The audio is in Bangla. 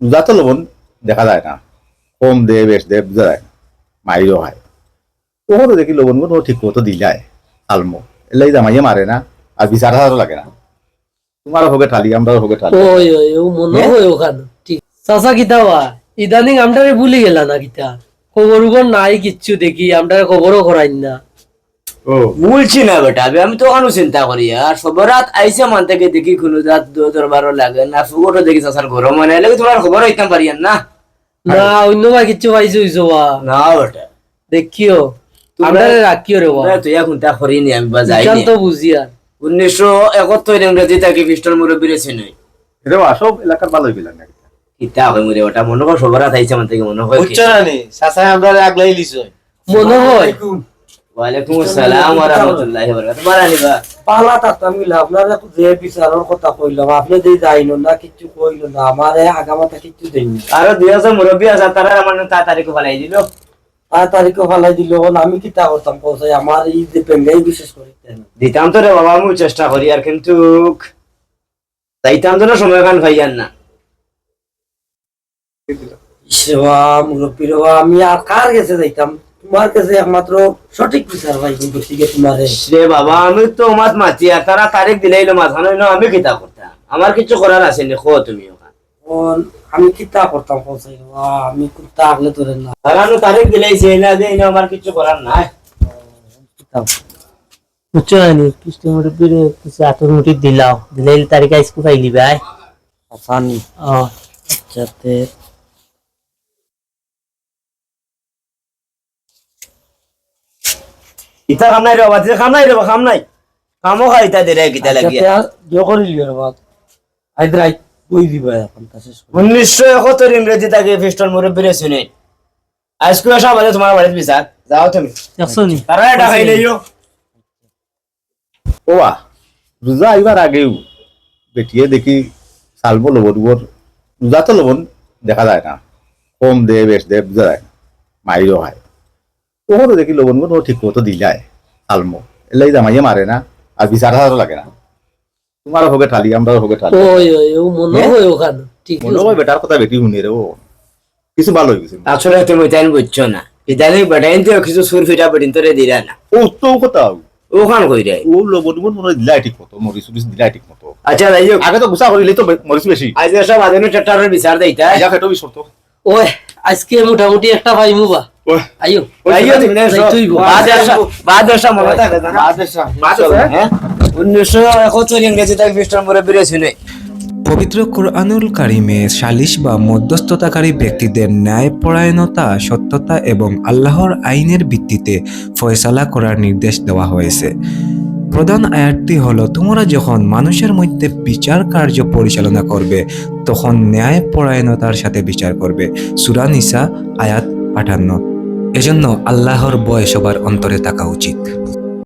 রোজা তো লবণ দেখা যায় না। কম দে বেশ দে বোঝা যায় না। মাইরও হয়। ওখানে দেখি লবণগুলো ঠিক মতো দি যায় আলমো এলাই জামাইয়ে মারে না আর বিচার হাজারও লাগে না। তোমারও হোকে ঠালি আমরাও হোকে ঠালি। ওই ওই ও মনে হয়? ওখানে। ঠিক। চাচা কিতা বা? ইদানিং আমটারে ভুলি গেলা না কিতা। খবর নাই কিচ্ছু দেখি আমটারে খবরও করাই না। বলছি না বেটা আমি- তো ওখানে চিন্তা করি আর সবরাত আইসে মান থেকে দেখি কোনো রাত দু দরবারও লাগে না ফুগোটো দেখি চাষার ঘর মানে লাগে তোমার খবর হইতাম পারি না। না অন্য বা কিচ্ছু পাইছো হইছো বা। না বেটা। দেখিও আমটারে রাখিও রে বা। তোমরা তুই এখন তা করিনি আমি বা যাইনি তো বুঝি আর উনিশশো একাত্তর ইংরেজি তাকে খ্রিস্টান মুরব্বী রেছে নই। এটা সব এলাকার ভালোই গেলাম না ইতা হয় মুরে ওটা মনে কর সবরাত আইসে মান থেকে মনে হয় না নি? আমরা আগলাই লিছো মনে হয়। ওয়ালাইকুম আসসালাম ওয়া রাহমাতুল্লাহি ওয়া বারাকাতুহু বারানি পালা থাকতাম গিলা আপনারা যে বিচারের কথা কইলাম আপনি যে যাইল না কিচ্ছু কইল না আমারে আগামাতা কিচ্ছু দেয়নি আরও দুই হাজার আছে তারা আমার তাড়াতাড়ি ফালাই দিল। তার তারিখে ফালাই দিল আমি কিতা করতাম? পৌঁছাই আমার এই যে পেঙ্গাই বিশেষ করে দিতাম তো রে বাবা আমি চেষ্টা করি আর কিন্তু যাইতাম তো না সময় কান ভাইয়ান না। সেবা মুরব্বীর আমি আর কার কাছে যাইতাম? তোমার কাছে একমাত্র সঠিক বিচার ভাই কিন্তু ঠিক তোমার রে বাবা আমি তো মাত মাতি আর তারা তারিখ দিলাইলো মাথানো হইল আমি কিতা করতাম? আমার কিছু করার আছে নি খো তুমি আমি কিতা করতাম পৌঁছাই আমি কুত্তা আগলে তোরে না। তারা নো তারিখ দিলাইছে না যে ইনো আমার কিছু করার নাই। বুঝছ না নি কৃষ্ণ মুরব্বীর কিছু আতর মুটি দিলাও দিলাই তারিখ আইসকু পাইলি ভাই। আসানি ও যাতে ইতা কাম নাই রে বাবা কাম নাই রে বাবা কাম নাই। কামও খাই ইতা দিলে কিতা লাগিয়া। যাতে জয় করিলি রে বাবা। আইদ্রাই কই দিবা এখন করে। উনিশশো একাত্তর ইংরেজি তাকে খ্রিস্টান মুরব্বী শুনে। আজকে আসা বাজে তোমার বাড়িতে বিচার। যাও তুমি। দেখছ নি। তারা এটা খাইলেইও ওয়া রোজা আইবার আগেও বেটিয়ে দেখি চালবো লবণগুলোর রোজা তো লবণ দেখা যায় না। কম দে বেশ দে বোঝা যায় না। মাইরও হয়। ওখানে দেখি লবণগুলো ঠিক মতো দি যায় আলমো। এলাই জামাইয়ে মারে না আর বিচার হাজারও লাগে না। তোমারও হোকে ঠালি আমরাও হোকে ঠালি। ওই ওই ও মনে হয়? ওখানে ঠিক মনে হয় বেটার কথা বেটি শুনি রে ও। কিছু ভালো হয়ে গেছে আসলে তুমি তাই বুঝছ না ইদানিং বেটাইন তো কিছু সুর ফিটা বেটিন তোরে দিলা না। ও তো কথা। ওখান কই রে ও লবণগুলো মনে হয় দিলাই ঠিক মতো মরিচ উরিচ দিলাই ঠিক মতো। আচ্ছা যাই আগে তো গুছা করিলে তো মরিচ বেশি। আজ সব আধুনিক ট্রাক্টরের বিচার দেইতা যা খেটো তো ওই আজকে মোটামুটি একটা পাইমু বা। আইও আইও মনে থাকে না? হ্যাঁ। ইংরেজি মুরব্বী পবিত্র কোরআনুল কারিমে সালিশ বা মধ্যস্থতাকারী ব্যক্তিদের ন্যায়পরায়ণতা সত্যতা এবং আল্লাহর আইনের ভিত্তিতে ফয়সালা করার নির্দেশ দেওয়া হয়েছে। প্রধান আয়াতটি হলো তোমরা যখন মানুষের মধ্যে বিচার কার্য পরিচালনা করবে তখন ন্যায়পরায়ণতার সাথে বিচার করবে। সুরা নিসা আয়াত আটান্ন। এজন্য আল্লাহর বয় সবার অন্তরে থাকা উচিত।